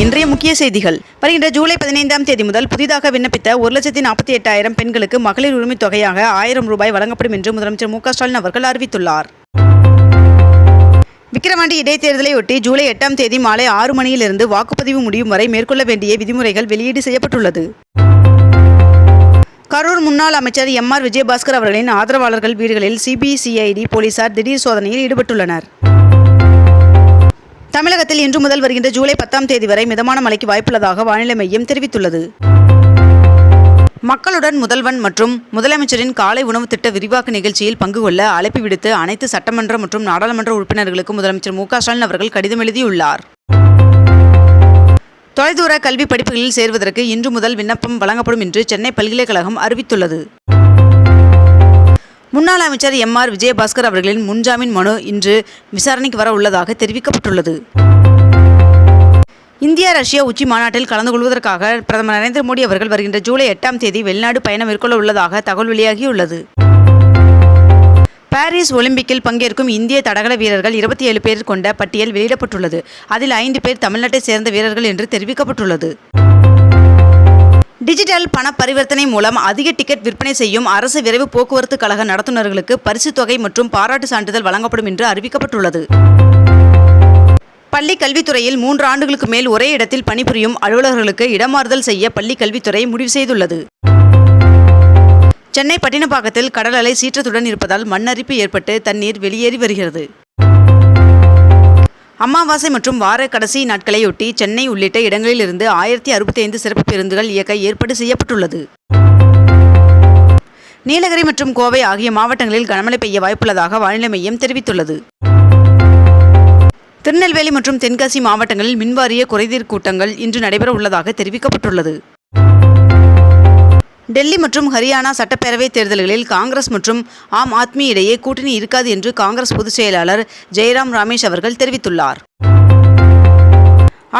இன்றைய முக்கிய செய்திகள். வருகின்ற ஜூலை பதினைந்தாம் தேதி முதல் புதிதாக விண்ணப்பித்த ஒரு லட்சத்தி நாற்பத்தி எட்டாயிரம் பெண்களுக்கு மகளிர் உரிமைத் தொகையாக ஆயிரம் ரூபாய் வழங்கப்படும் என்று முதலமைச்சர் மு ஸ்டாலின் அவர்கள் அறிவித்துள்ளார். விக்கிரவாண்டி இடைத்தேர்தலையொட்டி ஜூலை எட்டாம் தேதி மாலை ஆறு மணியிலிருந்து வாக்குப்பதிவு முடியும் வரை மேற்கொள்ள வேண்டிய விதிமுறைகள் வெளியீடு செய்யப்பட்டுள்ளது. கரூர் முன்னாள் அமைச்சர் எம் ஆர் விஜயபாஸ்கர் அவர்களின் ஆதரவாளர்கள் வீடுகளில் சிபிசிஐடி போலீசார் திடீர் சோதனையில் ஈடுபட்டுள்ளனர். தமிழகத்தில் இன்று முதல் வருகின்ற ஜூலை பத்தாம் தேதி வரை மிதமான மழைக்கு வாய்ப்புள்ளதாக வானிலை மையம் தெரிவித்துள்ளது. மக்களுடன் முதல்வன் மற்றும் முதலமைச்சரின் காலை உணவு திட்ட விரிவாக்க நிகழ்ச்சியில் பங்கு கொள்ள அழைப்பு விடுத்து அனைத்து சட்டமன்ற மற்றும் நாடாளுமன்ற உறுப்பினர்களுக்கு முதலமைச்சர் மு ஸ்டாலின் அவர்கள் கடிதம் எழுதியுள்ளார். தொலைதூர கல்வி படிப்புகளில் சேர்வதற்கு இன்று முதல் விண்ணப்பம் வழங்கப்படும் என்று சென்னை பல்கலைக்கழகம் அறிவித்துள்ளது. முன்னாள் அமைச்சர் எம் ஆர் விஜயபாஸ்கர் அவர்களின் முன்ஜாமீன் மனு இன்று விசாரணைக்கு வர உள்ளதாக தெரிவிக்கப்பட்டுள்ளது. இந்தியா ரஷ்யா உச்சி மாநாட்டில் கலந்து கொள்வதற்காக பிரதமர் நரேந்திர மோடி அவர்கள் வருகின்ற ஜூலை எட்டாம் தேதி வெளிநாடு பயணம் மேற்கொள்ள உள்ளதாக தகவல் வெளியாகியுள்ளது. பாரிஸ் ஒலிம்பிக்கில் பங்கேற்கும் இந்திய தடகள வீரர்கள் இருபத்தி ஏழு பேர் கொண்ட பட்டியல் வெளியிடப்பட்டுள்ளது. அதில் ஐந்து பேர் தமிழ்நாட்டை சேர்ந்த வீரர்கள் என்று தெரிவிக்கப்பட்டுள்ளது. டிஜிட்டல் பண பரிவர்த்தனை மூலம் அதிக டிக்கெட் விற்பனை செய்யும் அரசு விரைவு போக்குவரத்து கழக நடத்துனர்களுக்கு பரிசுத் தொகை மற்றும் பாராட்டு சான்றிதழ் வழங்கப்படும் என்று அறிவிக்கப்பட்டுள்ளது. பள்ளி கல்வித்துறையில் மூன்று ஆண்டுகளுக்கு மேல் ஒரே இடத்தில் பணிபுரியும் அலுவலர்களுக்கு இடமாறுதல் செய்ய பள்ளி கல்வித்துறை முடிவு செய்துள்ளது. சென்னை பட்டினப்பாக்கத்தில் கடல் அலை சீற்றத்துடன் இருப்பதால் மண்ணரிப்பு ஏற்பட்டு தண்ணீர் வெளியேறி வருகிறது. அமாவாசை மற்றும் வார கடைசி நாட்களையொட்டி சென்னை உள்ளிட்ட இடங்களிலிருந்து ஆயிரத்தி அறுபத்தி ஐந்து சிறப்பு பேருந்துகள் இயக்க ஏற்பாடு செய்யப்பட்டுள்ளது. நீலகிரி மற்றும் கோவை ஆகிய மாவட்டங்களில் கனமழை பெய்ய வாய்ப்புள்ளதாக வானிலை மையம் தெரிவித்துள்ளது. திருநெல்வேலி மற்றும் தென்காசி மாவட்டங்களில் மின்வாரிய குறைதீர் கூட்டங்கள் இன்று நடைபெற உள்ளதாக தெரிவிக்கப்பட்டுள்ளது. டெல்லி மற்றும் ஹரியானா சட்டப்பேரவைத் தேர்தல்களில் காங்கிரஸ் மற்றும் ஆம் ஆத்மி இடையே கூட்டணி இருக்காது என்று காங்கிரஸ் பொதுச் செயலாளர் ஜெயராம் ரமேஷ் அவர்கள் தெரிவித்துள்ளார்.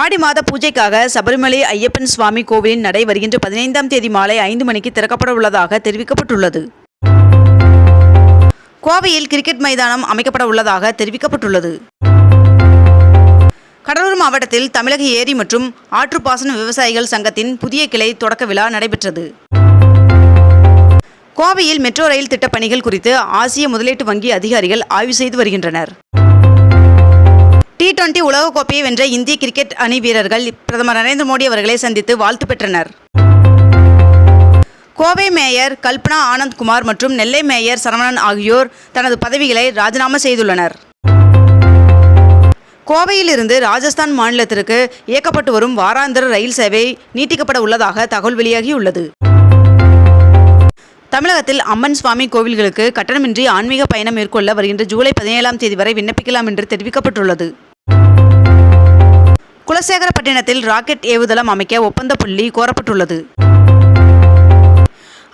ஆடி மாத பூஜைக்காக சபரிமலை ஐயப்பன் சுவாமி கோவிலின் நடை வருகின்ற பதினைந்தாம் தேதி மாலை ஐந்து மணிக்கு திறக்கப்பட உள்ளதாக தெரிவிக்கப்பட்டுள்ளது. கோவையில் கிரிக்கெட் மைதானம் அமைக்கப்பட உள்ளதாக தெரிவிக்கப்பட்டுள்ளது. கடலூர் மாவட்டத்தில் தமிழக ஏரி மற்றும் ஆற்றுப்பாசன விவசாயிகள் சங்கத்தின் புதிய கிளை தொடக்க விழா நடைபெற்றது. கோவையில் மெட்ரோ ரயில் திட்டப் பணிகள் குறித்து ஆசிய முதலீட்டு வங்கி அதிகாரிகள் ஆய்வு செய்து வருகின்றனர். டி டுவெண்டி உலகக்கோப்பையை வென்ற இந்திய கிரிக்கெட் அணி வீரர்கள் பிரதமர் நரேந்திர மோடி அவர்களை சந்தித்து வாழ்த்து பெற்றனர். கோவை மேயர் கல்பனா ஆனந்த்குமார் மற்றும் நெல்லை மேயர் சரவணன் ஆகியோர் தனது பதவிகளை ராஜினாமா செய்துள்ளனர். கோவையிலிருந்து ராஜஸ்தான் மாநிலத்திற்கு இயக்கப்பட்டு வரும் வாராந்திர ரயில் சேவை நீட்டிக்கப்பட உள்ளதாக தகவல் வெளியாகியுள்ளது. தமிழகத்தில் அம்மன் சுவாமி கோவில்களுக்கு கட்டணமின்றி ஆன்மீக பயணம் மேற்கொள்ள வருகின்ற ஜூலை பதினேழாம் தேதி வரை விண்ணப்பிக்கலாம் என்று தெரிவிக்கப்பட்டுள்ளது. குலசேகரப்பட்டினத்தில் ராக்கெட் ஏவுதளம் அமைக்க ஒப்பந்த புள்ளி கோரப்பட்டுள்ளது.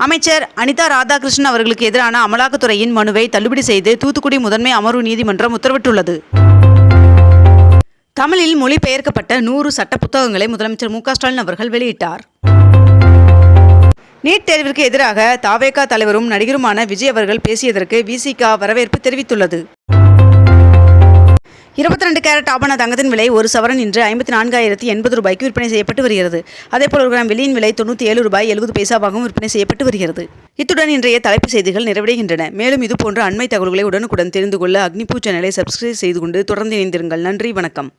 அமைச்சர் அனிதா ராதாகிருஷ்ணன் அவர்களுக்கு எதிரான அமலாக்கத்துறையின் மனுவை தள்ளுபடி செய்து தூத்துக்குடி முதன்மை அமர்வு நீதிமன்றம் உத்தரவிட்டுள்ளது. தமிழில் மொழிபெயர்க்கப்பட்ட நூறு சட்ட புத்தகங்களை முதலமைச்சர் மு க ஸ்டாலின் அவர்கள் வெளியிட்டார். நீட் தேர்விற்கு எதிராக தாவேகா தலைவரும் நடிகருமான விஜய் அவர்கள் பேசியதற்கு விசிகா வரவேற்பு தெரிவித்துள்ளது. இருபத்தி ரெண்டு கேரட் ஆபான தங்கத்தின் விலை ஒரு சவரன் இன்று ஐம்பத்தி நான்காயிரத்தி எண்பது ரூபாய்க்கு விற்பனை செய்யப்பட்டு வருகிறது. அதேபோல் ஒரு கிராம் வெள்ளியின் விலை தொண்ணூற்றி ஏழு ரூபாய் எழுபது பைசாவாகவும் விற்பனை செய்யப்பட்டு வருகிறது. இத்துடன் இன்றைய தலைப்புச் செய்திகள் நிறைவடைகின்றன. மேலும் இதுபோன்ற அண்மை தகவல்களை உடனுக்குடன் தெரிந்து கொள்ள அக்னிபூ சேனலை சப்ஸ்கிரைப் செய்து கொண்டு தொடர்ந்து இணைந்திருங்கள். நன்றி வணக்கம்.